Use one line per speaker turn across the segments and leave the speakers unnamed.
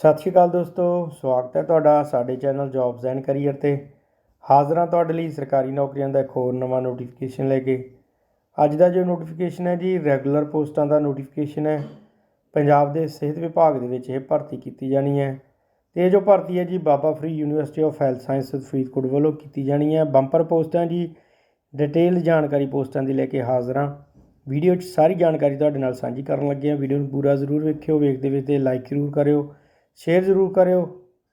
ਸਤਿ ਸ਼੍ਰੀ ਅਕਾਲ ਦੋਸਤੋ, ਸਵਾਗਤ ਹੈ ਤੁਹਾਡਾ ਸਾਡੇ ਚੈਨਲ ਜੌਬਸ ਐਂਡ ਕੈਰੀਅਰ ਤੇ। ਹਾਜ਼ਰਾਂ ਤੁਹਾਡੇ ਲਈ ਸਰਕਾਰੀ ਨੌਕਰੀਆਂ ਦਾ ਇੱਕ ਹੋਰ ਨਵਾਂ ਨੋਟੀਫਿਕੇਸ਼ਨ ਲੈ ਕੇ। ਅੱਜ ਦਾ ਜੋ ਨੋਟੀਫਿਕੇਸ਼ਨ ਹੈ ਜੀ ਰੈਗੂਲਰ ਪੋਸਟਾਂ ਦਾ ਨੋਟੀਫਿਕੇਸ਼ਨ ਹੈ। ਪੰਜਾਬ ਦੇ ਸਿਹਤ ਵਿਭਾਗ ਦੇ ਵਿੱਚ ਇਹ ਭਰਤੀ ਕੀਤੀ ਜਾਣੀ ਹੈ। ਤੇ ਇਹ ਜੋ ਭਰਤੀ ਹੈ ਜੀ, Baba Farid university of health science Faridkot ਵੱਲੋਂ ਕੀਤੀ ਜਾਣੀ ਹੈ। ਬੰਪਰ ਪੋਸਟਾਂ ਜੀ ਡਿਟੇਲ ਜਾਣਕਾਰੀ ਪੋਸਟਾਂ ਦੀ ਲੈ ਕੇ ਹਾਜ਼ਰ ਹਾਂ। ਵੀਡੀਓ 'ਚ ਸਾਰੀ ਜਾਣਕਾਰੀ ਤੁਹਾਡੇ ਨਾਲ ਸਾਂਝੀ ਕਰਨ ਲੱਗੇ ਹਾਂ। ਵੀਡੀਓ ਨੂੰ ਪੂਰਾ ਜ਼ਰੂਰ ਵੇਖਿਓ, ਵੇਖਦੇ ਵੇਖਦੇ ਲਾਈਕ ਜ਼ਰੂਰ ਕਰਿਓ। ਸ਼ੇਅਰ ਜ਼ਰੂਰ ਕਰਿਓ।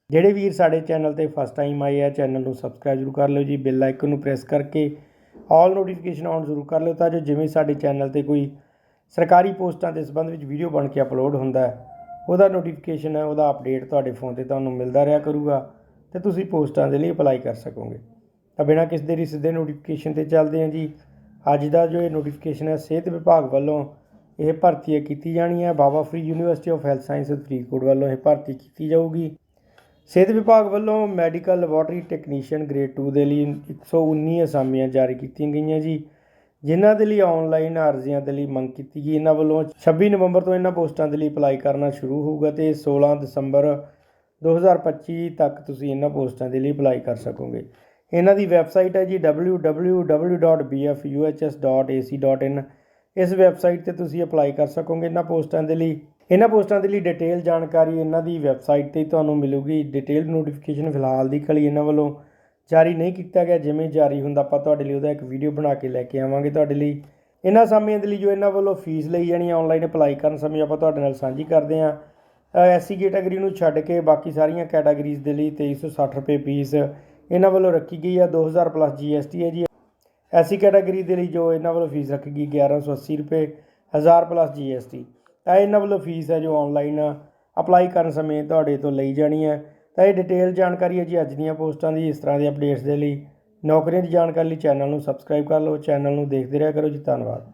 ਜਿਹੜੇ ਵੀਰ ਸਾਡੇ ਚੈਨਲ ਤੇ ਫਸਟ ਟਾਈਮ ਆਏ ਆ, ਚੈਨਲ ਨੂੰ ਸਬਸਕ੍ਰਾਈਬ ਜ਼ਰੂਰ ਕਰ ਲਿਓ ਜੀ। ਬੈਲ ਆਈਕਨ ਨੂੰ ਪ੍ਰੈਸ ਕਰਕੇ ਆਲ ਨੋਟੀਫਿਕੇਸ਼ਨ ਆਨ ਜ਼ਰੂਰ ਕਰ ਲਿਓ ਤਾਂ ਜੋ ਜਿਵੇਂ ਸਾਡੇ ਚੈਨਲ ਤੇ ਕੋਈ ਸਰਕਾਰੀ ਪੋਸਟਾਂ ਦੇ ਸੰਬੰਧ ਵਿੱਚ ਵੀਡੀਓ ਬਣ ਕੇ ਅਪਲੋਡ ਹੁੰਦਾ ਹੈ, ਉਹਦਾ ਨੋਟੀਫਿਕੇਸ਼ਨ ਹੈ, ਉਹਦਾ ਅਪਡੇਟ ਤੁਹਾਡੇ ਫੋਨ ਤੇ ਤੁਹਾਨੂੰ ਮਿਲਦਾ ਰਿਹਾ ਕਰੂਗਾ ਤੇ ਤੁਸੀਂ ਪੋਸਟਾਂ ਦੇ ਲਈ ਅਪਲਾਈ ਕਰ ਸਕੋਗੇ। ਤਾਂ ਬਿਨਾਂ ਕਿਸੇ ਦੇਰੀ ਸਿੱਧੇ ਨੋਟੀਫਿਕੇਸ਼ਨ ਤੇ ਚੱਲਦੇ ਹਾਂ ਜੀ। ਅੱਜ ਦਾ ਜੋ ਇਹ ਨੋਟੀਫਿਕੇਸ਼ਨ ਹੈ, ਸਿਹਤ ਵਿਭਾਗ ਵੱਲੋਂ ਇਹ ਭਰਤੀ ਕੀਤੀ ਜਾਣੀ ਹੈ Baba Farid university of health science Faridkot ਵੱਲੋਂ ਇਹ ਭਰਤੀ ਕੀਤੀ ਜਾਊਗੀ। ਸਿਹਤ ਵਿਭਾਗ ਵੱਲੋਂ ਮੈਡੀਕਲ ਲੈਬੋਰਟਰੀ ਟੈਕਨੀਸ਼ੀਅਨ ਗ੍ਰੇਡ 2 ਦੇ ਲਈ 119 ਅਸਾਮੀਆਂ ਜਾਰੀ ਕੀਤੀਆਂ ਗਈਆਂ ਜੀ। ਜਿਨ੍ਹਾਂ ਦੇ ਲਈ ਆਨਲਾਈਨ ਅਰਜ਼ੀਆਂ ਦੇ ਲਈ ਮੰਗ ਕੀਤੀ ਗਈ। ਇਹਨਾਂ ਵੱਲੋਂ 26 ਨਵੰਬਰ ਤੋਂ ਇਹਨਾਂ ਪੋਸਟਾਂ ਦੇ ਲਈ ਅਪਲਾਈ ਕਰਨਾ ਸ਼ੁਰੂ ਹੋਊਗਾ ਤੇ 16 ਦਸੰਬਰ 2025 ਤੱਕ ਤੁਸੀਂ ਇਹਨਾਂ ਪੋਸਟਾਂ ਦੇ ਲਈ ਅਪਲਾਈ ਕਰ ਸਕੋਗੇ। ਇਹਨਾਂ ਦੀ ਵੈਬਸਾਈਟ ਹੈ ਜੀ www.bfuhs.ac.in ਇਸ ਵੈਬਸਾਈਟ ਤੇ ਤੁਸੀਂ ਅਪਲਾਈ ਕਰ ਸਕੋਗੇ ਇਹਨਾਂ ਪੋਸਟਾਂ ਦੇ ਲਈ। ਇਹਨਾਂ ਪੋਸਟਾਂ ਦੇ ਲਈ ਡਿਟੇਲ ਜਾਣਕਾਰੀ ਇਹਨਾਂ ਦੀ ਵੈਬਸਾਈਟ ਤੇ ਹੀ ਤੁਹਾਨੂੰ ਮਿਲੂਗੀ। ਡਿਟੇਲ ਨੋਟੀਫਿਕੇਸ਼ਨ ਫਿਲਹਾਲ ਦੀ ਕਲੀ ਇਹਨਾਂ ਵੱਲੋਂ। ਜਾਰੀ ਨਹੀਂ ਕੀਤਾ ਗਿਆ, ਜਿਵੇਂ ਜਾਰੀ ਹੁੰਦਾ, ਆਪਾਂ ਤੁਹਾਡੇ ਲਈ ਉਹਦਾ ਇੱਕ ਵੀਡੀਓ ਬਣਾ ਕੇ ਲੈ ਕੇ ਆਵਾਂਗੇ ਤੁਹਾਡੇ ਲਈ। ਇਹਨਾਂ ਸਮਿਆਂ ਦੇ ਲਈ ਜੋ ਇਹਨਾਂ ਵੱਲੋਂ ਫੀਸ ਲਈ ਜਾਣੀ ਆਨਲਾਈਨ ਅਪਲਾਈ ਕਰਨ ਸਮੇਂ ਆਪਾਂ ਤੁਹਾਡੇ ਨਾਲ ਸਾਂਝੀ ਕਰਦੇ ਹਾਂ। ਐਸਸੀ ਕੈਟਾਗਰੀ ਨੂੰ ਛੱਡ ਕੇ ਬਾਕੀ ਸਾਰੀਆਂ ਕੈਟਾਗਰੀਜ਼ ਦੇ ਲਈ 2360 ਰੁਪਏ ਫੀਸ ਇਹਨਾਂ ਵੱਲੋਂ ਰੱਖੀ ਗਈ ਆ। 2000 ਪਲੱਸ ਜੀਐਸਟੀ ਹੈ ਜੀ ਐਸੀ ਕੈਟਾਗਰੀ ਦੇ ਲਈ ਜੋ ਇਹਨਾਂ ਵੱਲੋਂ ਫੀਸ ਰੱਖੀ ਗਈ 1180 ਰੁਪਏ 1000 ਪਲੱਸ ਜੀਐਸਟੀ ਤਾਂ ਇਹਨਾਂ ਵੱਲੋਂ ਫੀਸ ਹੈ ਜੋ ਆਨਲਾਈਨ ਅਪਲਾਈ ਕਰਨ ਸਮੇਂ ਤੁਹਾਡੇ ਤੋਂ ਲਈ ਜਾਣੀ ਹੈ। ਤਾਂ ਇਹ ਡਿਟੇਲ ਜਾਣਕਾਰੀ ਹੈ ਜੀ ਅੱਜ ਦੀਆਂ ਪੋਸਟਾਂ ਦੀ, ਇਸ ਤਰ੍ਹਾਂ ਦੇ ਅਪਡੇਟਸ ਦੇ ਲਈ। ਨੌਕਰੀਆਂ ਦੀ ਜਾਣਕਾਰੀ ਲਈ ਚੈਨਲ ਨੂੰ ਸਬਸਕ੍ਰਾਈਬ ਕਰ ਲਓ ਚੈਨਲ ਨੂੰ ਦੇਖਦੇ ਰਿਹਾ ਕਰੋ ਜੀ, ਧੰਨਵਾਦ।